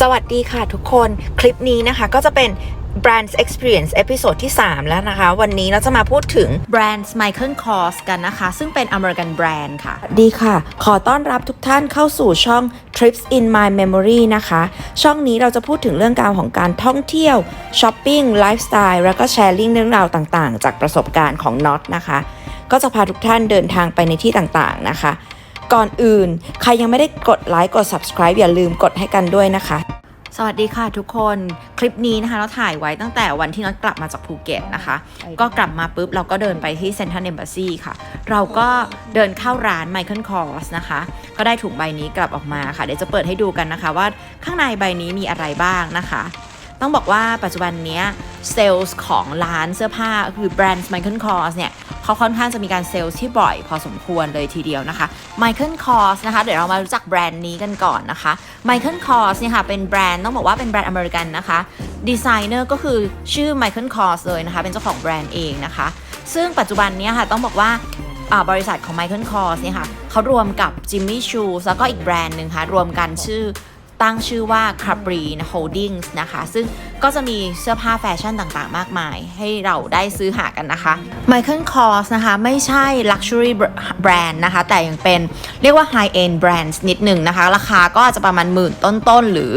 สวัสดีค่ะทุกคนคลิปนี้นะคะก็จะเป็น Brands Experience เอพิโซดที่ 3 แล้วนะคะ วันนี้เราจะมาพูดถึงแบรนด์ Michael Kors กันนะคะ ซึ่งเป็นอเมริกันแบรนด์ค่ะ ดีค่ะ ขอต้อนรับทุกท่านเข้าสู่ช่อง Trips in My Memory นะคะ ช่องนี้เราจะพูดถึงเรื่องราวของการท่องเที่ยวช้อปปิ้งไลฟ์สไตล์แล้วก็แชร์ลิงเรื่องราวต่างๆ จากประสบการณ์ของน็อตนะคะ ก็จะพาทุกท่านเดินทางไปในที่ต่างๆนะคะ ก่อนอื่น ใครยังไม่ได้กดไลค์กด subscribe อย่าลืมกดให้กันด้วยนะคะ สวัสดีค่ะทุกคนคลิปนี้นะคะเราถ่ายไว้ตั้งแต่วันที่น็อตกลับมาจากภูเก็ตนะคะ ก็กลับมาปุ๊บเราก็เดินไปที่เซนทรัลเอมบ s ซีค่ะ เราก็เดินเข้าร้าน Michael Kors นะคะ ก็ได้ถุงใบนี้กลับออกมาค่ะ เดี๋ยวจะเปิดให้ดูกันนะคะ ว่าข้างในใบนี้มีอะไรบ้างนะคะ ต้องบอกว่าปัจจุบันเนี้ย เซลล์ของร้านเสื้อผ้าคือแบรนด์ Michael Kors เนี่ยเขาค่อนข้างจะมีการเซลล์ที่บ่อยพอสมควรเลยทีเดียวนะคะ Michael Kors นะคะ เดี๋ยวเรามารู้จักแบรนด์นี้กันก่อนนะคะ Michael Kors เนี่ยค่ะเป็นแบรนด์ต้องบอกว่าเป็นแบรนด์อเมริกันนะคะดีไซเนอร์ก็คือชื่อ Michael Kors เลยนะคะ เป็นเจ้าของแบรนด์เองนะคะ ซึ่งปัจจุบันนี้ค่ะต้องบอกว่าอ่าบริษัทของ Michael Kors เนี่ยค่ะเขารวมกับ Jimmy Choo แล้วก็อีกแบรนด์หนึ่งค่ะรวมกันชื่อ ตั้งชื่อว่า Capri Holdings นะคะ ซึ่งก็จะมีเสื้อผ้าแฟชั่นต่างๆ มากมาย ให้เราได้ซื้อหากันนะคะ Michael Kors นะคะ ไม่ใช่ Luxury Brand นะคะ แต่ยังเป็นเรียกว่า High End Brand นิดหนึ่งนะคะ ราคาก็จจะประมาณหมื่นต้นๆ หรือ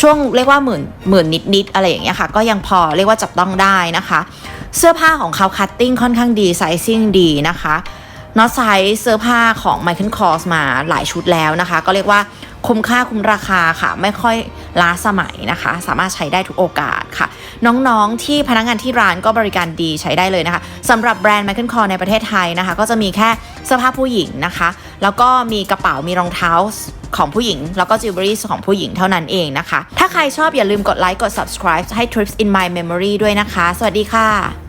ช่วงเรียกว่าหมื่นหมื่นนิดๆ อะไรอย่างเงี้ยค่ะ ก็ยังพอเรียกว่าจับต้องได้นะคะ เสื้อผ้าของเขาคัตติ้งค่อนข้างดีไซซิ่งดีนะคะน็อตไซส์เสื้อผ้าของ Michael Kors มาหลายชุดแล้วนะคะ ก็เรียกว่า คุ้มค่าคุ้มราคาค่ะ ไม่ค่อยล้าสมัยนะคะ สามารถใช้ได้ทุกโอกาสค่ะ น้องๆที่พนักงานที่ร้านก็บริการดีใช้ได้เลยนะคะสำหรับแบรนด์ Michael Kors ในประเทศไทยนะคะ ก็จะมีแค่เสื้อผ้าผู้หญิงนะคะ แล้วก็มีกระเป๋ามีรองเท้าของผู้หญิง แล้วก็จิวเวลรี่ของผู้หญิงเท่านั้นเองนะคะ ถ้าใครชอบอย่าลืมกดไลค์กด subscribe ให้ Trips in My Memory ด้วยนะคะ สวัสดีค่ะ